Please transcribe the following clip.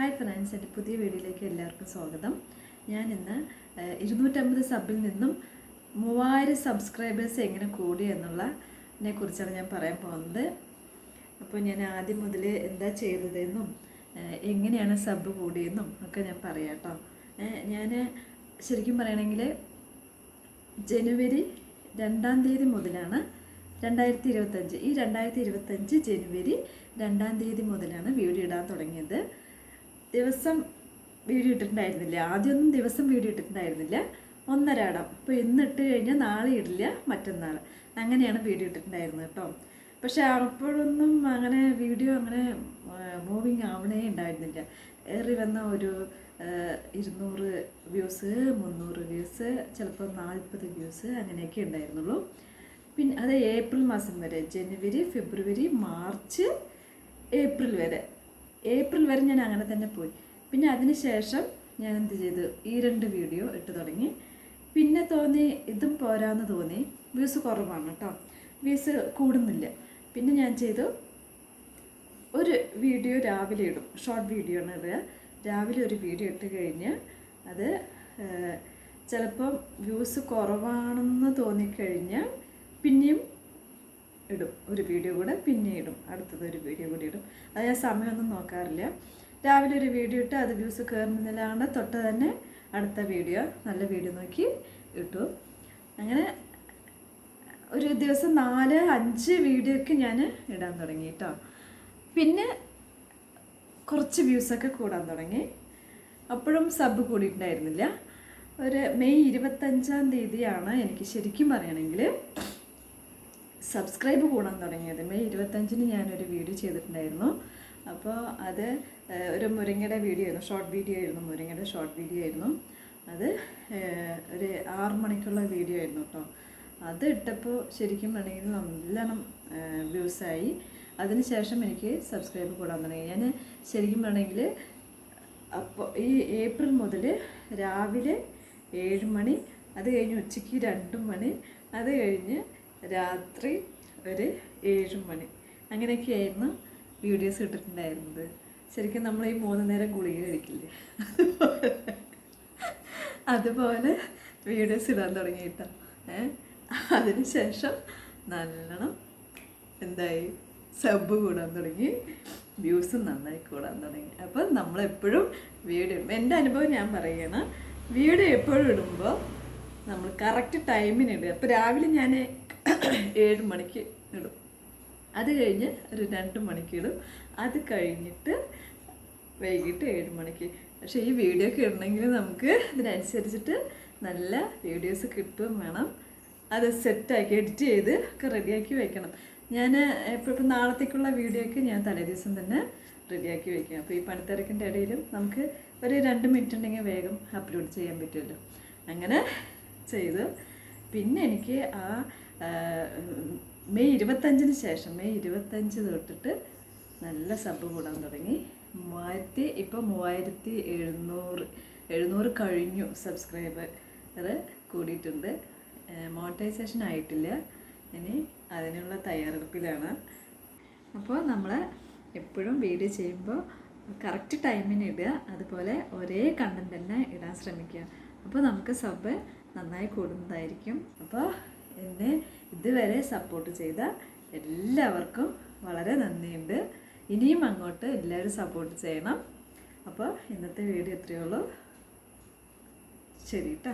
Hi friends എന്റെ പുതിയ വീഡിയോയിലേക്ക് എല്ലാവർക്കും സ്വാഗതം. ഏഹ്, ഇരുന്നൂറ്റമ്പത് സബിൽ നിന്നും മൂവായിരം സബ്സ്ക്രൈബേഴ്സ് എങ്ങനെ കൂടി എന്നുള്ളതിനെ കുറിച്ചാണ് ഞാൻ പറയാൻ പോകുന്നത്. അപ്പോൾ ഞാൻ ആദ്യം മുതൽ എന്താ ചെയ്തതെന്നും എങ്ങനെയാണ് സബ് കൂടിയെന്നും ഒക്കെ ഞാൻ പറയാം കേട്ടോ. ഞാൻ ശരിക്കും പറയണമെങ്കിൽ ജനുവരി രണ്ടാം തീയതി മുതലാണ് രണ്ടായിരത്തി ഇരുപത്തഞ്ച് ഈ രണ്ടായിരത്തി ഇരുപത്തഞ്ച് ജനുവരി രണ്ടാം തീയതി മുതലാണ് വീഡിയോ ഇടാൻ തുടങ്ങിയത്. ദിവസം വീഡിയോ ഇട്ടിട്ടുണ്ടായിരുന്നില്ല. ആദ്യമൊന്നും ദിവസം വീഡിയോ ഇട്ടിട്ടുണ്ടായിരുന്നില്ല. ഒന്നരാടം. ഇപ്പോൾ ഇന്ന് ഇട്ട് കഴിഞ്ഞാൽ നാളെ ഇടില്ല മറ്റന്നാൾ. അങ്ങനെയാണ് വീഡിയോ ഇട്ടിട്ടുണ്ടായിരുന്നത് കേട്ടോ. പക്ഷെ അപ്പോഴൊന്നും അങ്ങനെ വീഡിയോ അങ്ങനെ മൂവിങ് ആവണേ ഉണ്ടായിരുന്നില്ല. ഏറി വന്ന ഒരു ഇരുന്നൂറ് വ്യൂസ് മുന്നൂറ് വ്യൂസ് ചിലപ്പോൾ നാൽപ്പത് വ്യൂസ് അങ്ങനെയൊക്കെ ഉണ്ടായിരുന്നുള്ളൂ. പിന്നെ അത് ഏപ്രിൽ മാസം വരെ ജനുവരി ഫെബ്രുവരി മാർച്ച് ഏപ്രിൽ വരെ. ഏപ്രിൽ വരെ ഞാൻ അങ്ങനെ തന്നെ പോയി. പിന്നെ അതിന് ശേഷം ഞാൻ എന്ത് ചെയ്തു? ഈ രണ്ട് വീഡിയോ ഇട്ട് തുടങ്ങി. പിന്നെ തോന്നി ഇതും പോരാന്ന് തോന്നി. വ്യൂസ് കുറവാണ് കേട്ടോ. വ്യൂസ് കൂടുന്നില്ല. പിന്നെ ഞാൻ ചെയ്തു. ഒരു വീഡിയോ രാവിലെ ഇടും. ഷോർട്ട് വീഡിയോ ആണ് ഇടുക. രാവിലെ ഒരു വീഡിയോ ഇട്ട് കഴിഞ്ഞ് അത് ചിലപ്പം വ്യൂസ് കുറവാണെന്ന് തോന്നിക്കഴിഞ്ഞാൽ പിന്നെയും ഇടും. ഒരു വീഡിയോ കൂടെ പിന്നെ ഇടും. അടുത്തത് ഒരു വീഡിയോ കൂടി ഇടും. അത് ഞാൻ സമയമൊന്നും നോക്കാറില്ല. രാവിലെ ഒരു വീഡിയോ ഇട്ട് അത് വ്യൂസ് കയറുന്നതിലാണ് തൊട്ട് തന്നെ അടുത്ത വീഡിയോ നല്ല വീഡിയോ നോക്കി ഇട്ടു. അങ്ങനെ ഒരു ദിവസം നാല് അഞ്ച് വീഡിയോ ഒക്കെ ഞാൻ ഇടാൻ തുടങ്ങി കേട്ടോ പിന്നെ കുറച്ച് വ്യൂസൊക്കെ കൂടാൻ തുടങ്ങി. അപ്പോഴും സബ് കൂടിയിട്ടുണ്ടായിരുന്നില്ല. ഒരു മെയ് ഇരുപത്തഞ്ചാം തീയതിയാണ് എനിക്ക് ശരിക്കും പറയുകയാണെങ്കിൽ സബ്സ്ക്രൈബ് കൂടാൻ തുടങ്ങിയത്. മെയ് ഇരുപത്തഞ്ചിന് ഞാനൊരു വീഡിയോ ചെയ്തിട്ടുണ്ടായിരുന്നു. അപ്പോൾ അത് ഒരു മുരിങ്ങയുടെ വീഡിയോ ആയിരുന്നു. ഷോർട്ട് വീഡിയോ ആയിരുന്നു. മുരിങ്ങയുടെ ഷോർട്ട് വീഡിയോ ആയിരുന്നു. അത് ഒരു ആറ് മണിക്കുള്ള വീഡിയോ ആയിരുന്നു കേട്ടോ. അത് ഇട്ടപ്പോൾ ശരിക്കും വേണമെങ്കിൽ നല്ലോണം വ്യൂസായി അതിനുശേഷം എനിക്ക് സബ്സ്ക്രൈബ് കൂടാൻ തുടങ്ങി. ഞാൻ ശരിക്കും വേണമെങ്കിൽ അപ്പോൾ ഈ ഏപ്രിൽ മുതൽ രാവിലെ ഏഴ് മണി അത് കഴിഞ്ഞ് ഉച്ചയ്ക്ക് രണ്ട് മണി അത് കഴിഞ്ഞ് രാത്രി ഒരു ഏഴ് മണി. അങ്ങനെയൊക്കെയായിരുന്നു വീഡിയോസ് ഇട്ടിട്ടുണ്ടായിരുന്നത്. ശരിക്കും നമ്മൾ ഈ മൂന്ന് നേരം ഗുളിക കഴിക്കില്ലേ? അതുപോലെ വീഡിയോസ് ഇടാൻ തുടങ്ങി ഏഹ് അതിനുശേഷം നല്ലോണം എന്തായി? സബ് കൂടാൻ തുടങ്ങി. വ്യൂസ് നന്നായി കൂടാൻ തുടങ്ങി. അപ്പം നമ്മളെപ്പോഴും വീഡിയോ എന്റെ അനുഭവം ഞാൻ പറയുകയാണ് വീഡിയോ എപ്പോഴും ഇടുമ്പോൾ നമ്മൾ കറക്റ്റ് ടൈമിന് ഇടുക. അപ്പോൾ രാവിലെ ഞാൻ ഏഴ് മണിക്ക് ഇടും. അത് കഴിഞ്ഞ് ഒരു രണ്ട് മണിക്ക് ഇടും. അത് കഴിഞ്ഞിട്ട് വൈകിട്ട് ഏഴ് മണിക്ക്. പക്ഷേ ഈ വീഡിയോ ഒക്കെ ഇടണമെങ്കിൽ നമുക്ക് ഇതിനനുസരിച്ചിട്ട് നല്ല വീഡിയോസ് കിട്ടുകയും വേണം. അത് സെറ്റാക്കി എഡിറ്റ് ചെയ്ത് ഒക്കെ റെഡിയാക്കി വെക്കണം. ഞാൻ ഇപ്പോൾ ഇപ്പോൾ നാളത്തേക്കുള്ള വീഡിയോ ഒക്കെ ഞാൻ തലേദിവസം തന്നെ റെഡിയാക്കി വെക്കും അപ്പോൾ ഈ പണിത്തിരക്കിന്റെ ഇടയിലും നമുക്ക് ഒരു രണ്ട് മിനിറ്റ് ഉണ്ടെങ്കിൽ വേഗം അപ്ലോഡ് ചെയ്യാൻ പറ്റുമല്ലോ. അങ്ങനെ ചെയ്ത്. പിന്നെ എനിക്ക് ആ, മെയ് ഇരുപത്തഞ്ചിന് ശേഷം മെയ് ഇരുപത്തഞ്ച് തൊട്ടിട്ട് നല്ല സബ് കൂടാൻ തുടങ്ങി. മൂവായിരത്തി ഇപ്പോൾ മൂവായിരത്തി എഴുന്നൂറ് എഴുന്നൂറ് കഴിഞ്ഞു സബ്സ്ക്രൈബർ കൂടിയിട്ടുണ്ട്. മോണിറ്റൈസേഷൻ ആയിട്ടില്ല. ഇനി അതിനുള്ള തയ്യാറെടുപ്പിലാണ്. അപ്പോൾ നമ്മൾ എപ്പോഴും വീഡിയോ ചെയ്യുമ്പോൾ കറക്റ്റ് ടൈമിന് ഇടുക അതുപോലെ ഒരേ കണ്ടന്റ് തന്നെ ഇടാൻ ശ്രമിക്കുക. അപ്പോൾ നമുക്ക് സബ് നന്നായി കൂടുന്നതായിരിക്കും. അപ്പോൾ എന്നെ ഇതുവരെ സപ്പോർട്ട് ചെയ്ത എല്ലാവർക്കും വളരെ നന്ദിയുണ്ട്. ഇനിയും അങ്ങോട്ട് എല്ലാവരും സപ്പോർട്ട് ചെയ്യണം. അപ്പോൾ ഇന്നത്തെ വീഡിയോ ഇത്രയേ ഉള്ളൂ. ശരി കേട്ടോ